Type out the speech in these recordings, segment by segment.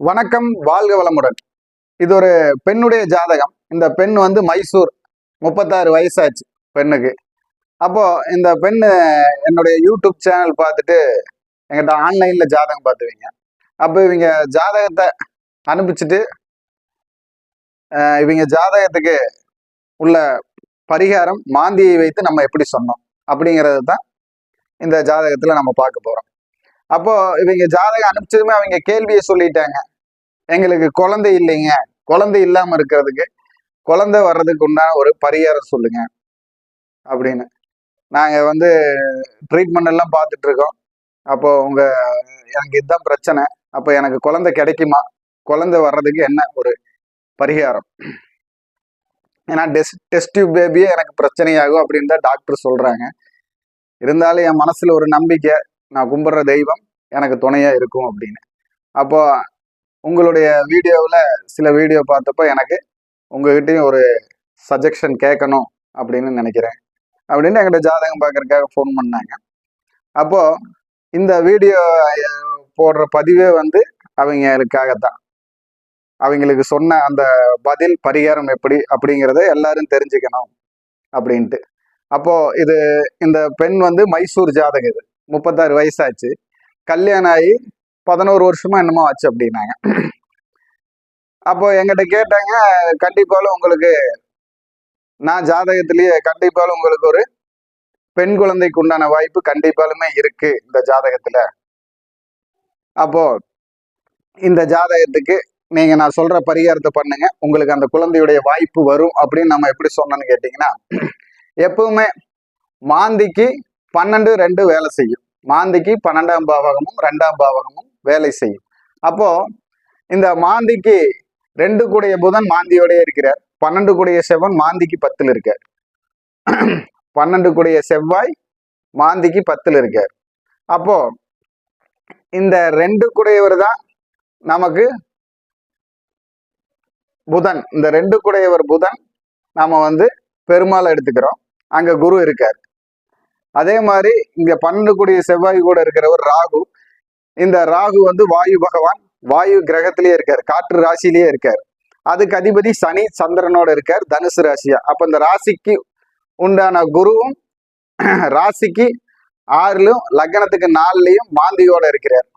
வணக்கம் வாழ்க வளமுடன். இது ஒரு பெண்ணுடைய ஜாதகம். இந்த பெண் வந்து மைசூர். முப்பத்தாறு வயசாச்சு பெண்ணுக்கு. அப்போ இந்த பெண் என்னுடைய யூடியூப் சேனல் பார்த்துட்டு எங்கிட்ட ஆன்லைன்ல ஜாதகம் பார்த்துவீங்க. அப்போ இவங்க ஜாதகத்தை அனுப்பிச்சிட்டு இவங்க ஜாதகத்துக்கு உள்ள பரிகாரம் மாந்தியை வைத்து நம்ம எப்படி சொன்னோம் அப்படிங்கிறது தான் இந்த ஜாதகத்தில் நம்ம பார்க்க போகிறோம் அப்போ இவங்க ஜாதகம் அனுப்பிச்சதுமே அவங்க கேள்வியை சொல்லிட்டாங்க. எங்களுக்கு குழந்தை இல்லைங்க. குழந்தை இல்லாம இருக்கிறதுக்கு குழந்தை வர்றதுக்கு உண்டான ஒரு பரிகாரம் சொல்லுங்க. அப்படின்னு. நாங்க வந்து ட்ரீட்மெண்ட் எல்லாம் பார்த்துட்டு இருக்கோம். அப்போ உங்க எனக்கு இதுதான் பிரச்சனை. அப்போ எனக்கு குழந்தை கிடைக்குமா? குழந்தை வர்றதுக்கு என்ன ஒரு பரிகாரம்? ஏன்னா டெஸ் டெஸ்ட் பேபியே எனக்கு பிரச்சனையாகும் அப்படின்னு தான் டாக்டர் சொல்றாங்க. இருந்தாலும் என் மனசுல ஒரு நம்பிக்கை நான் கும்பிட்ற தெய்வம் எனக்கு துணையா இருக்கும் அப்படின்னு. அப்போ உங்களுடைய வீடியோவில் சில வீடியோ பார்த்தப்போ எனக்கு உங்ககிட்டயும் ஒரு சஜஷன் கேட்கணும் அப்படின்னு நினைக்கிறேன். அப்படின்னு என்கிட்ட ஜாதகம் பார்க்கறதுக்காக ஃபோன் பண்ணாங்க. அப்போ இந்த வீடியோ போடுற பதிவே வந்து அவங்களுக்காகத்தான். அவங்களுக்கு சொன்ன அந்த பதில் பரிகாரம் எப்படி அப்படிங்கிறத எல்லாரும் தெரிஞ்சுக்கணும் அப்படின்ட்டு. அப்போ இது இந்த பெண் வந்து மைசூர் ஜாதகம் இது. முப்பத்தாறு வயசாச்சு. கல்யாணம் ஆகி பதினோரு வருஷமா என்னமோ ஆச்சு அப்படின்னாங்க. அப்போ எங்கிட்ட கேட்டாங்க கண்டிப்பாலும் உங்களுக்கு நான் ஜாதகத்திலேயே கண்டிப்பாலும் உங்களுக்கு ஒரு பெண் குழந்தைக்கு உண்டான வாய்ப்பு கண்டிப்பாலுமே இருக்கு இந்த ஜாதகத்துல. அப்போ இந்த ஜாதகத்துக்கு நீங்க நான் சொல்ற பரிகாரத்தை பண்ணுங்க. உங்களுக்கு அந்த குழந்தையுடைய வாய்ப்பு வரும் அப்படின்னு நம்ம எப்படி சொன்னோன்னு கேட்டீங்கன்னா எப்பவுமே மாந்திக்கு பன்னெண்டு ரெண்டு வேலை செய்யும். மாந்திக்கு பன்னெண்டாம் பாவகமும் ரெண்டாம் பாவகமும் வேலை செய்யும். அப்போ இந்த மாந்திக்கு ரெண்டு கூடிய புதன் மாந்தியோடய இருக்கிறார். பன்னெண்டு கூடிய செவ்வன் மாந்திக்கு பத்தில் இருக்கார். பன்னெண்டு கூடிய செவ்வாய் மாந்திக்கு பத்தில் இருக்கார். அப்போ இந்த ரெண்டு கூடையவர் தான் நமக்கு புதன். இந்த ரெண்டு கூடையவர் புதன் நாம வந்து பெருமாளை எடுத்துக்கிறோம். அங்க குரு இருக்கார். அதே மாதிரி இங்க பண்ணக்கூடிய செவ்வாய் கூட இருக்கிறவர் ராகு. இந்த ராகு வந்து வாயு பகவான் வாயு கிரகத்திலேயே இருக்கார் காற்று ராசியிலேயே இருக்கார். அதுக்கு அதிபதி சனி சந்திரனோட இருக்கார் தனுசு ராசியா. அப்ப இந்த ராசிக்கு உண்டான குருவும் ராசிக்கு ஆறுலையும் லக்னத்துக்கு நாலுலையும் மாந்தியோட இருக்கிறார்.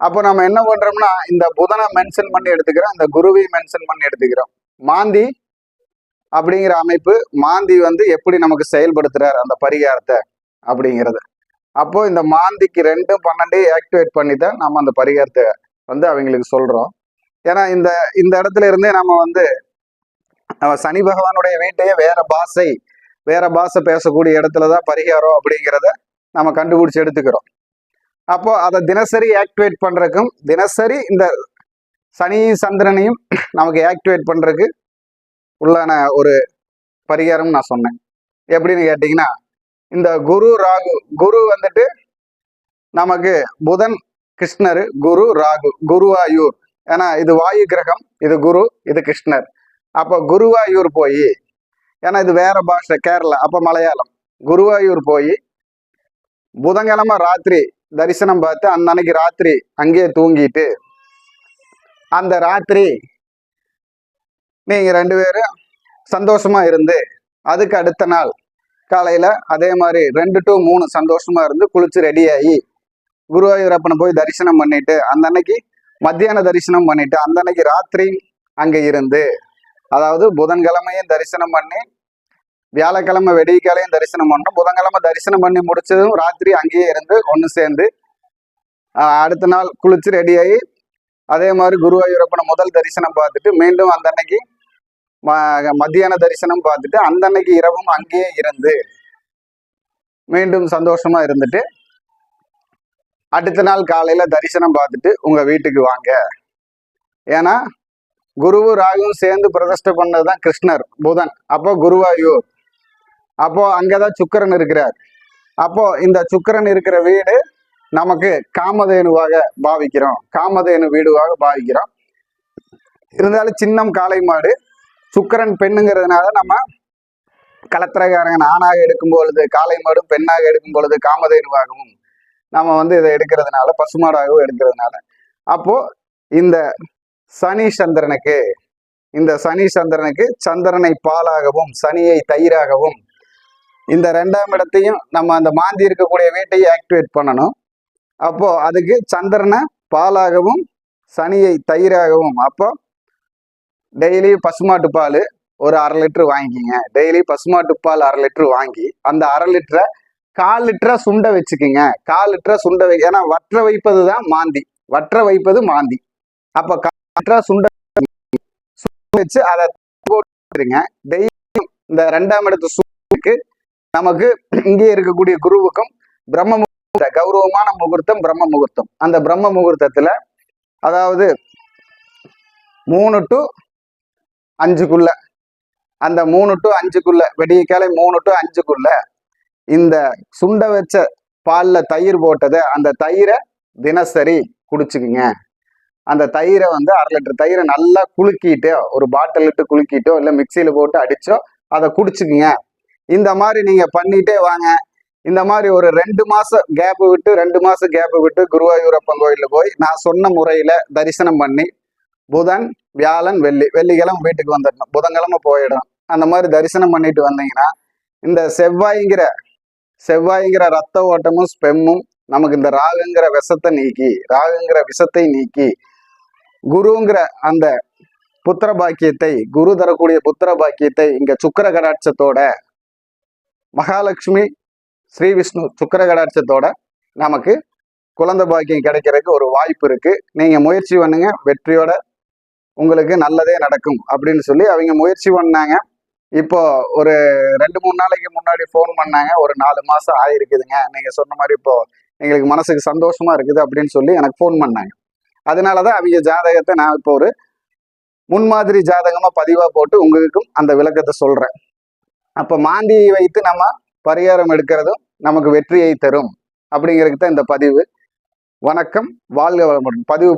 அப்போ நம்ம என்ன பண்றோம்னா இந்த புதனை மென்ஷன் பண்ணி எடுத்துக்கிறோம் இந்த குருவையும் மென்ஷன் பண்ணி எடுத்துக்கிறோம். மாந்தி அப்படிங்கிற அமைப்பு மாந்தி வந்து எப்படி நமக்கு செயல்படுத்துறார் அந்த பரிகாரத்தை? அப்படிங்கிறது. அப்போ இந்த மாந்திக்கு ரெண்டும் பன்னெண்டையும் ஆக்டிவேட் பண்ணி தான் நம்ம அந்த பரிகாரத்தை வந்து அவங்களுக்கு சொல்றோம். ஏன்னா இந்த இந்த இடத்துல இருந்தே நம்ம வந்து நம்ம சனி பகவானுடைய வீட்டையே வேற பாஷை வேற பாஷை பேசக்கூடிய இடத்துல தான் பரிகாரம் அப்படிங்கிறத நம்ம கண்டுபிடிச்சு எடுத்துக்கிறோம். அப்போ அதை தினசரி ஆக்டிவேட் பண்றதுக்கும் தினசரி இந்த சனி சந்திரனையும் நமக்கு ஆக்டிவேட் பண்றதுக்கு உள்ளான ஒரு பரிகாரம் நான் சொன்னேன். எப்படின்னு கேட்டிங்கன்னா இந்த குரு ராகு குரு வந்துட்டு நமக்கு புதன் கிருஷ்ணர் குரு ராகு குருவாயூர். ஏன்னா இது வாயு கிரகம் இது குரு இது கிருஷ்ணர். அப்போ குருவாயூர் போய் ஏன்னா இது வேற பாஷை கேரளா அப்போ மலையாளம். குருவாயூர் போய் புதன்கிழமை ராத்திரி தரிசனம் பார்த்து அந்த அன்னைக்கு ராத்திரி அங்கேயே தூங்கிட்டு அந்த ராத்திரி நீங்க ரெண்டு பேரும் சந்தோஷமா இருந்து அதுக்கு அடுத்த நாள் காலையில் அதே மாதிரி ரெண்டு டு மூணு சந்தோஷமாக இருந்து குளிச்சு ரெடியாகி குருவாயூரப்பனை போய் தரிசனம் பண்ணிட்டு அந்த அன்னைக்கு மத்தியான தரிசனம் பண்ணிட்டு அந்த அன்னைக்கு ராத்திரி அங்கே இருந்து அதாவது புதன்கிழமையும் தரிசனம் பண்ணி வியாழக்கிழமை வெடிக்காலையும் தரிசனம் பண்ணோம் புதன்கிழமை தரிசனம் பண்ணி முடிச்சதும் ராத்திரி அங்கேயே இருந்து ஒன்று சேர்ந்து அடுத்த நாள் குளிச்சு ரெடியாகி அதே மாதிரி குருவாயூரப்பனை முதல் தரிசனம் பார்த்துட்டு மீண்டும் அந்த அன்னைக்கு ம- மத்தியான தரிசனம் பார்த்துட்டு அந்த அன்னைக்கு இரவும் அங்கேயே இருந்து மீண்டும் சந்தோஷமா இருந்துட்டு அடுத்த நாள் காலையில தரிசனம் பார்த்துட்டு உங்க வீட்டுக்கு வாங்க. ஏன்னா குருவும் ராகுவும் சேர்ந்து பிரதிஷ்டை பண்ணதுதான் கிருஷ்ணர் புதன். அப்போ குருவாயூர். அப்போ அங்கதான் சுக்கிரன் இருக்கிறார். அப்போ இந்த சுக்கிரன் இருக்கிற வீடு நமக்கு காமதேனுவாக பாவிக்கிறோம். காமதேனு வீடுவாக பாவிக்கிறோம். இருந்தாலும் சின்னம் காளை மாடு சுக்கிரன் பெண்ணுங்கிறதுனால நம்ம களத்திரக்காரங்க ஆணாக எடுக்கும் பொழுது காலை மாடும் பெண்ணாக எடுக்கும் பொழுது காமதேனுவாகவும் நம்ம வந்து இதை எடுக்கிறதுனால பசுமாடாகவும் எடுக்கிறதுனால. அப்போ இந்த சனி சந்திரனுக்கு இந்த சனி சந்திரனுக்கு சந்திரனை பாலாகவும் சனியை தயிராகவும் இந்த ரெண்டாம் இடத்தையும் நம்ம அந்த மாந்தி இருக்கக்கூடிய வீட்டையும் ஆக்டிவேட் பண்ணணும். அப்போ அதுக்கு சந்திரனை பாலாகவும் சனியை தயிராகவும் அப்போ டெய்லி பசுமாட்டு பால் ஒரு அரை லிட்டர் வாங்கிக்கிங்க. டெய்லி பசுமாட்டு பால் அரை லிட்டர் வாங்கி அந்த அரை லிட்டரை கால் லிட்டரா சுண்டை வச்சுக்குங்க. கால் லிட்டரா சுண்ட வை ஏன்னா வற்ற வைப்பது தான் மாந்தி. வற்ற வைப்பது மாந்தி. அப்போ கால் லிட்டரா சுண்டை வச்சு அதை போட்டுருங்க. டெய்லியும் இந்த ரெண்டாம் இடத்து சூரியனுக்கு நமக்கு இங்கே இருக்கக்கூடிய குருவுக்கும் பிரம்ம முகூர்த்த கௌரவமான முகூர்த்தம் பிரம்ம முகூர்த்தம். அந்த பிரம்ம முகூர்த்தத்துல அதாவது மூணு டு அஞ்சுக்குள்ள. அந்த மூணு டு அஞ்சுக்குள்ள வெடிய காலை மூணு டு அஞ்சுக்குள்ள இந்த சுண்ட வச்ச பாலில் தயிர் போட்டதை அந்த தயிரை தினசரி குடிச்சுக்குங்க. அந்த தயிரை வந்து அரை லிட்டர் தயிரை நல்லா குலுக்கிட்டோ ஒரு பாட்டில் இட்டு குலுக்கிட்டோ இல்லை மிக்சியில் போட்டு அடித்தோ அதை குடிச்சுக்குங்க. இந்த மாதிரி நீங்கள் பண்ணிட்டே வாங்க. இந்த மாதிரி ஒரு ரெண்டு மாதம் கேப்பு விட்டு ரெண்டு மாதம் கேப்பு விட்டு குருவாயூரப்பன் கோயிலில் போய் நான் சொன்ன முறையில் தரிசனம் பண்ணி புதன் வியாழன் வெள்ளி வெள்ளிக்கிழமை வீட்டுக்கு வந்துடணும். புதன்கிழமை போயிடணும். அந்த மாதிரி தரிசனம் பண்ணிட்டு வந்தீங்கன்னா இந்த செவ்வாய்ங்கிற செவ்வாய்ங்கிற ரத்த ஓட்டமும் ஸ்பெம்மும் நமக்கு இந்த ராகுங்கிற விஷத்தை நீக்கி ராகுங்கிற விஷத்தை நீக்கி குருங்கிற அந்த புத்திர பாக்கியத்தை குரு தரக்கூடிய புத்திர பாக்கியத்தை இங்க சுக்கர கடாட்சத்தோட மகாலட்சுமி ஸ்ரீ விஷ்ணு சுக்கர கடாட்சத்தோட நமக்கு குழந்தை பாக்கியம் கிடைக்கிறதுக்கு ஒரு வாய்ப்பு இருக்கு. நீங்க முயற்சி பண்ணுங்க. வெற்றியோட உங்களுக்கு நல்லதே நடக்கும் அப்படின்னு சொல்லி அவங்க முயற்சி பண்ணாங்க. இப்போ ஒரு ரெண்டு மூணு நாளைக்கு முன்னாடி ஃபோன் பண்ணாங்க. ஒரு நாலு மாசம் ஆயிருக்குதுங்க. நீங்க சொன்ன மாதிரி இப்போ எங்களுக்கு மனசுக்கு சந்தோஷமா இருக்குது அப்படின்னு சொல்லி எனக்கு ஃபோன் பண்ணாங்க. அதனாலதான் அவங்க ஜாதகத்தை நான் இப்போ ஒரு முன்மாதிரி ஜாதகமா பதிவா போட்டு உங்களுக்கும் அந்த விளக்கத்தை சொல்றேன். அப்ப மாந்தியை வைத்து நம்ம பரிகாரம் எடுக்கிறதும் நமக்கு வெற்றியை தரும். அப்படிங்கிறதுக்கு தான் இந்த பதிவு. வணக்கம். வாழ்க வளமுடன். பதிவு